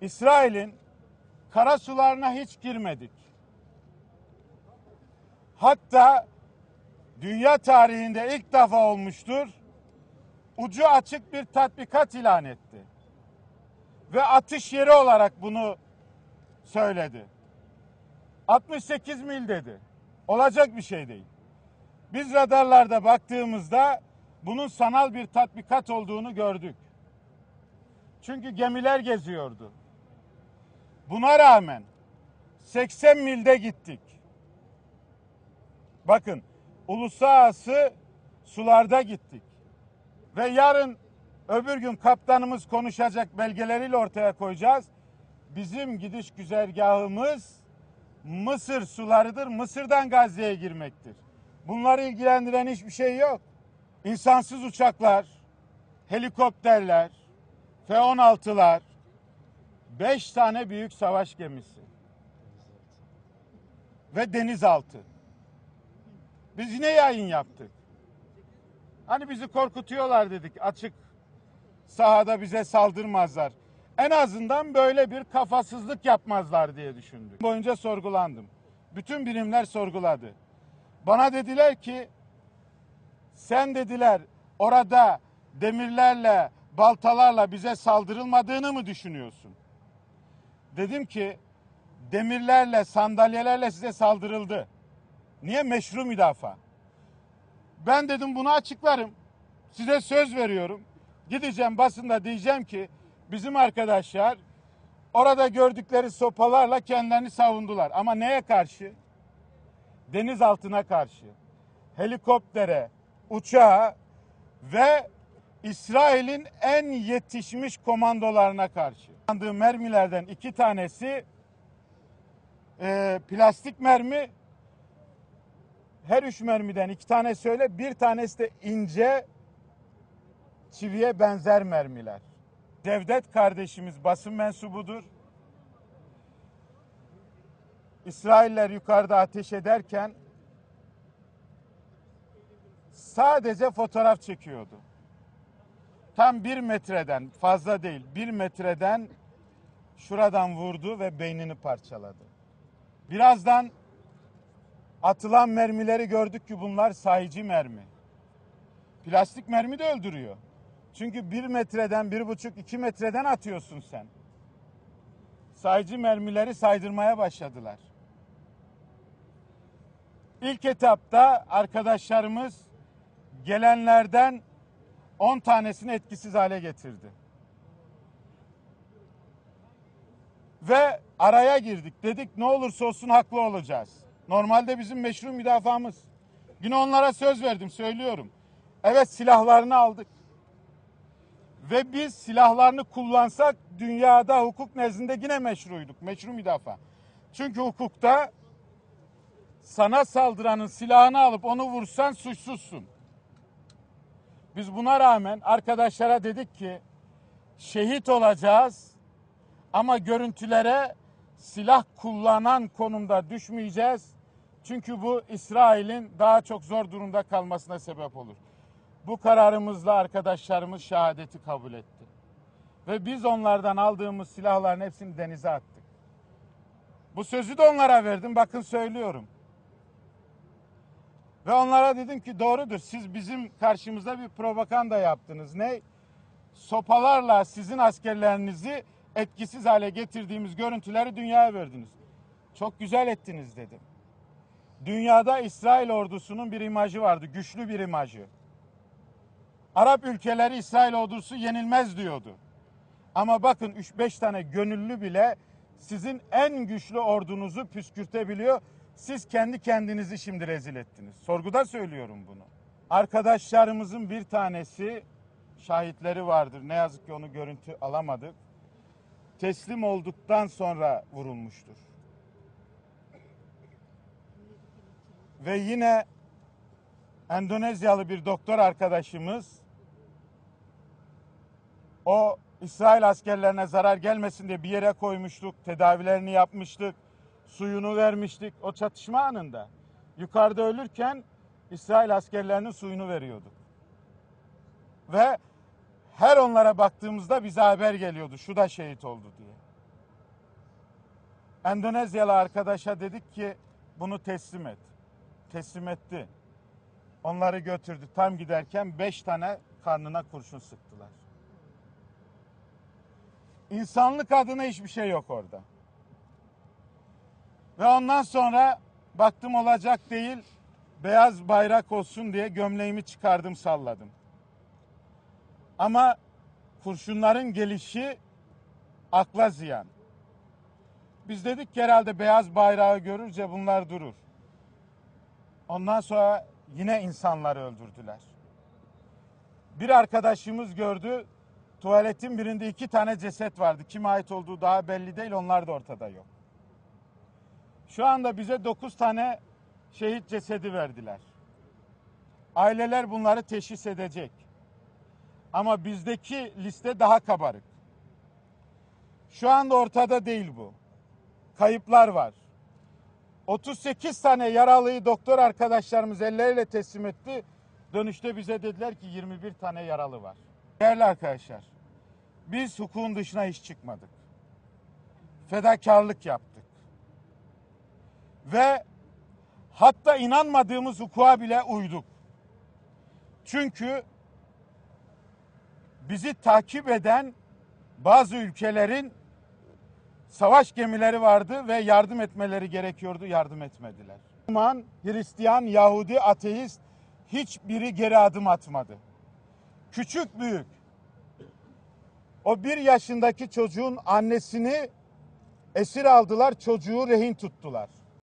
İsrail'in kara sularına hiç girmedik. Hatta dünya tarihinde ilk defa olmuştur. Ucu açık bir tatbikat ilan etti. Ve atış yeri olarak bunu söyledi. 68 mil dedi. Olacak bir şey değil. Biz radarlarda baktığımızda bunun sanal bir tatbikat olduğunu gördük. Çünkü gemiler geziyordu. Buna rağmen 80 milde gittik. Bakın uluslararası sularda gittik. Ve yarın öbür gün kaptanımız konuşacak belgeleriyle ortaya koyacağız. Bizim gidiş güzergahımız Mısır sularıdır. Mısır'dan Gazze'ye girmektir. Bunları ilgilendiren hiçbir şey yok. İnsansız uçaklar, helikopterler, F-16'lar, 5 tane büyük savaş gemisi ve denizaltı. Biz yine yayın yaptık. Hani bizi korkutuyorlar dedik açık sahada bize saldırmazlar. En azından böyle bir kafasızlık yapmazlar diye düşündük. Boyunca sorgulandım. Bütün birimler sorguladı. Bana dediler ki sen dediler orada demirlerle, baltalarla bize saldırılmadığını mı düşünüyorsun? Dedim ki demirlerle, sandalyelerle size saldırıldı. Niye meşru müdafaa? Ben dedim bunu açıklarım. Size söz veriyorum. Gideceğim basında diyeceğim ki bizim arkadaşlar orada gördükleri sopalarla kendilerini savundular. Ama neye karşı? Denizaltına karşı. Helikoptere, uçağa ve İsrail'in en yetişmiş komandolarına karşı. Kullandığı mermilerden iki tanesi e, plastik mermi. Her üç mermiden iki tane söyle, bir tanesi de ince çiviye benzer mermiler. Devlet kardeşimiz basın mensubudur. İsrailler yukarıda ateş ederken sadece fotoğraf çekiyordu. Tam bir metreden fazla değil bir metreden şuradan vurdu ve beynini parçaladı. Birazdan atılan mermileri gördük ki bunlar sayıcı mermi. Plastik mermi de öldürüyor. Çünkü bir metreden, bir buçuk, iki metreden atıyorsun sen. Sayıcı mermileri saydırmaya başladılar. İlk etapta arkadaşlarımız gelenlerden 10 tanesini etkisiz hale getirdi. Ve araya girdik. Dedik ne olursa olsun haklı olacağız. Normalde bizim meşru müdafamız. Yine onlara söz verdim, söylüyorum. Evet silahlarını aldık. Ve biz silahlarını kullansak dünyada hukuk nezdinde yine meşruyduk. Meşru müdafaa. Çünkü hukukta sana saldıranın silahını alıp onu vursan suçsuzsun. Biz buna rağmen arkadaşlara dedik ki şehit olacağız ama görüntülere silah kullanan konumda düşmeyeceğiz. Çünkü bu İsrail'in daha çok zor durumda kalmasına sebep olur. Bu kararımızla arkadaşlarımız şehadeti kabul etti. Ve biz onlardan aldığımız silahların hepsini denize attık. Bu sözü de onlara verdim. Bakın söylüyorum. Ve onlara dedim ki doğrudur. Siz bizim karşımıza bir propaganda yaptınız. Ne? Sopalarla sizin askerlerinizi etkisiz hale getirdiğimiz görüntüleri dünyaya verdiniz. Çok güzel ettiniz dedim. Dünyada İsrail ordusunun bir imajı vardı. Güçlü bir imajı. Arap ülkeleri İsrail ordusu yenilmez diyordu. Ama bakın 3-5 tane gönüllü bile sizin en güçlü ordunuzu püskürtebiliyor. Siz kendi kendinizi şimdi rezil ettiniz. Sorguda söylüyorum bunu. Arkadaşlarımızın bir tanesi şahitleri vardır. Ne yazık ki onu görüntü alamadık. Teslim olduktan sonra vurulmuştur. Ve yine Endonezyalı bir doktor arkadaşımız o İsrail askerlerine zarar gelmesin diye bir yere koymuştuk. Tedavilerini yapmıştık. Suyunu vermiştik. O çatışma anında yukarıda ölürken İsrail askerlerinin suyunu veriyorduk. Ve her onlara baktığımızda bize haber geliyordu. Şu da şehit oldu diye. Endonezyalı arkadaşa dedik ki bunu teslim et. Teslim etti. Onları götürdü. Tam giderken beş tane karnına kurşun sıktılar. İnsanlık adına hiçbir şey yok orada. Ve ondan sonra baktım olacak değil. Beyaz bayrak olsun diye gömleğimi çıkardım salladım. Ama kurşunların gelişi akla ziyan. Biz dedik ki herhalde beyaz bayrağı görünce bunlar durur. Ondan sonra yine insanları öldürdüler. Bir arkadaşımız gördü. Tuvaletin birinde iki tane ceset vardı. Kime ait olduğu daha belli değil. Onlar da ortada yok. Şu anda bize dokuz tane şehit cesedi verdiler. Aileler bunları teşhis edecek. Ama bizdeki liste daha kabarık. Şu anda ortada değil bu. Kayıplar var. 38 tane yaralıyı doktor arkadaşlarımız elleriyle teslim etti. Dönüşte bize dediler ki 21 tane yaralı var. Değerli arkadaşlar, biz hukukun dışına hiç çıkmadık. Fedakarlık yaptık. Ve hatta inanmadığımız hukuka bile uyduk. Çünkü bizi takip eden bazı ülkelerin savaş gemileri vardı ve yardım etmeleri gerekiyordu, yardım etmediler. Müslüman, Hristiyan, Yahudi, ateist hiçbiri geri adım atmadı. Küçük büyük. O bir yaşındaki çocuğun annesini esir aldılar, çocuğu rehin tuttular.